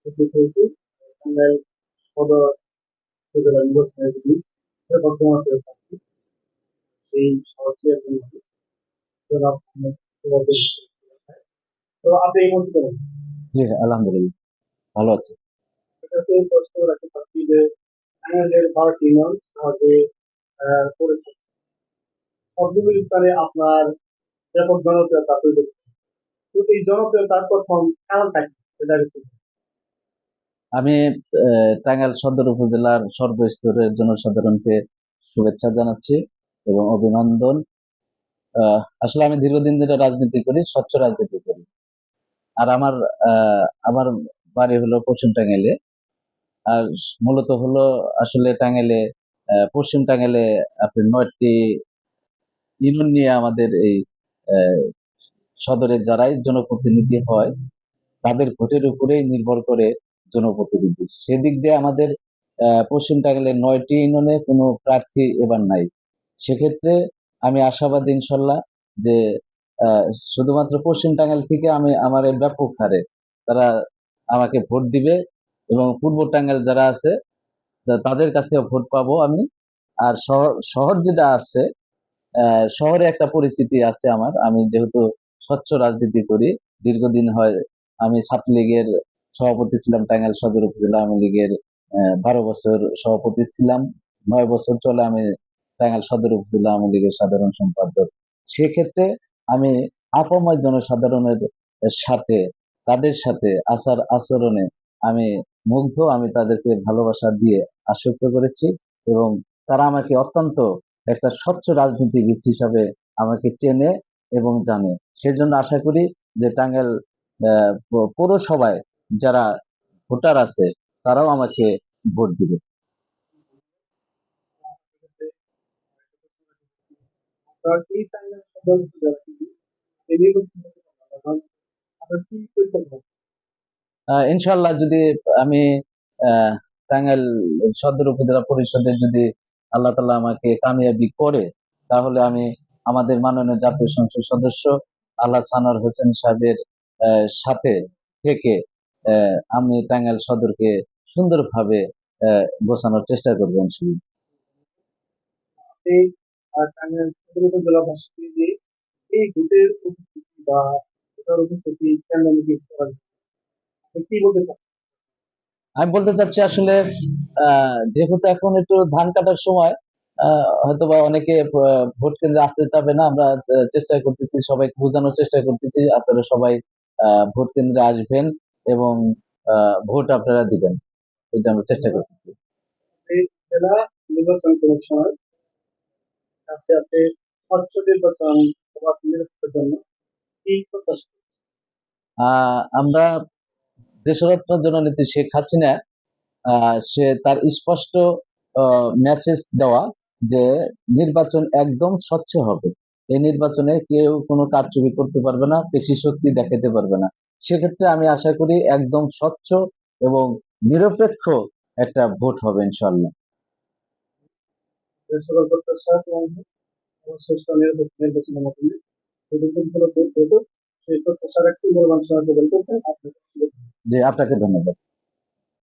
উপস্থিত হয়েছি। টাঙ্গাইল সদর উপজেলা নির্বাচনের দিন বর্তমান প্রার্থী সেই শহরটি এখন। তো আপনি এই মুহূর্তে কেমন? জি আলহামদুলিল্লাহ। ভালো আছে। আপনার কাছে প্রশ্ন রাখতে চাচ্ছি যে টাঙ্গাইলের বারোটি ইউনিয়ন সমাজে আহ, করেছে সবগুলো স্থানে আপনার ব্যাপক জনপ্রিয়তা তৈরি এই জনপ্রিয়তার প্রথম কারণটা কি? সেটা। আমি টাঙ্গাইল সদর উপজেলার সর্বস্তরের জনসাধারণকে শুভেচ্ছা জানাচ্ছি এবং অভিনন্দন। আসলে আমি দীর্ঘদিন ধরে রাজনীতি করি, স্বচ্ছ রাজনীতি করি। আর আমার আমার বাড়ি হলো পশ্চিম টাঙ্গাইলে। আর মূলত হলো আসলে টাঙ্গাইলে পশ্চিম টাঙ্গাইলে আপনি নয়টি ইউনিয়ন নিয়ে আমাদের এই সদরের যারাই জনপ্রতিনিধি হয়, তাদের ভোটের উপরেই নির্ভর করে জনপ্রতিনিধি। সেদিক দিয়ে আমাদের পশ্চিম টাঙ্গাইলের নয়টি ইউনিয়নে কোনো প্রার্থী এবার নাই। সেক্ষেত্রে আমি আশাবাদ ইনশাল্লাহ যে শুধুমাত্র পশ্চিম টাঙ্গাইল থেকে আমি আমার ব্যাপক হারে তারা আমাকে ভোট দিবে এবং পূর্ব টাঙ্গাইল যারা আছে তাদের কাছ থেকে ভোট পাবো আমি। আর শহর শহর যেটা আছে শহরে একটা পরিস্থিতি আছে আমার। আমি যেহেতু স্বচ্ছ রাজনীতি করি, দীর্ঘদিন হয় আমি ছাত্রলীগের সভাপতি ছিলাম, টাঙ্গাইল সদর উপজেলা আওয়ামী লীগের বারো বছর সভাপতি ছিলাম। নয় বছর চলে আমি টাঙ্গাইল সদর উপজেলা আওয়ামী লীগের সাধারণ সম্পাদক। সেক্ষেত্রে আমি আপাময় জনসাধারণের সাথে, তাদের সাথে আচার আচরণে আমি মুগ্ধ, আমি তাদেরকে ভালোবাসা দিয়ে আসক্ত করেছি এবং তারা আমাকে অত্যন্ত একটা স্বচ্ছ রাজনীতিবিদ হিসাবে আমাকে চেনে এবং জানে। সেজন্য আশা করি যে টাঙ্গাইল পৌরসভায় যারা ভোটার আছে, তারাও আমাকে ভোট দিবে। ইনশাল্লাহ যদি আমি টাঙ্গাইল সদর উপজেলা পরিষদে যদি আল্লাহ তালা আমাকে কামিয়াবি করে, তাহলে আমি আমাদের মাননীয় জাতীয় সংসদ সদস্য আল্লাহ সানোয়ার হোসেন সাহেবের সাথে থেকে আমি টাঙ্গাইল সদরকে সুন্দরভাবে আহ, গোছানোর চেষ্টা করব ইনশাল্লাহ আপনি আহ, টাঙ্গাইল সদর উপজেলাবাসীকে যে এই ভোটের উপস্থিতি বা ভোটার উপস্থিতি কেন্দ্রমুখী করার জন্য আপনি কি বলতে চান? আমি বলতে চাচ্ছি আসলে আহ, যেহেতু এখন একটু ধান কাটার সময় আহ, হয়তোবা অনেকে ভোট কেন্দ্রে আসতে চাবে না আমরা চেষ্টা করতেছি সবাইকে বোঝানোর চেষ্টা করতেছি আপনারা সবাই আহ, ভোট কেন্দ্রে আসবেন। এবং আহ, ভোট আপনারা দিবেন। এটা আমরা চেষ্টা করতেছি। জেলা নির্বাচন কমিশনের কাছে আপনি স্বচ্ছ নির্বাচন জন্য কি প্রত্যাশা করেন? আহ, আমরা দেশরত্ন জননেত্রী শেখ হাসিনা আহ, সে তার স্পষ্ট মেসেজ দেওয়া যে নির্বাচন একদম স্বচ্ছ হবে। এই নির্বাচনে কেউ কোনো কারচুপি করতে পারবে না পেশি শক্তি দেখাতে পারবে না। সেক্ষেত্রে আমি আশা করি একদম স্বচ্ছ এবং নিরপেক্ষ একটা ভোট হবে ইনশাল্লাহ সকল প্রত্যাশা সেই প্রত্যাশা রাখছি মূল্যবান সময় বলতেছেন আপনাকে যে আপনাকে ধন্যবাদ।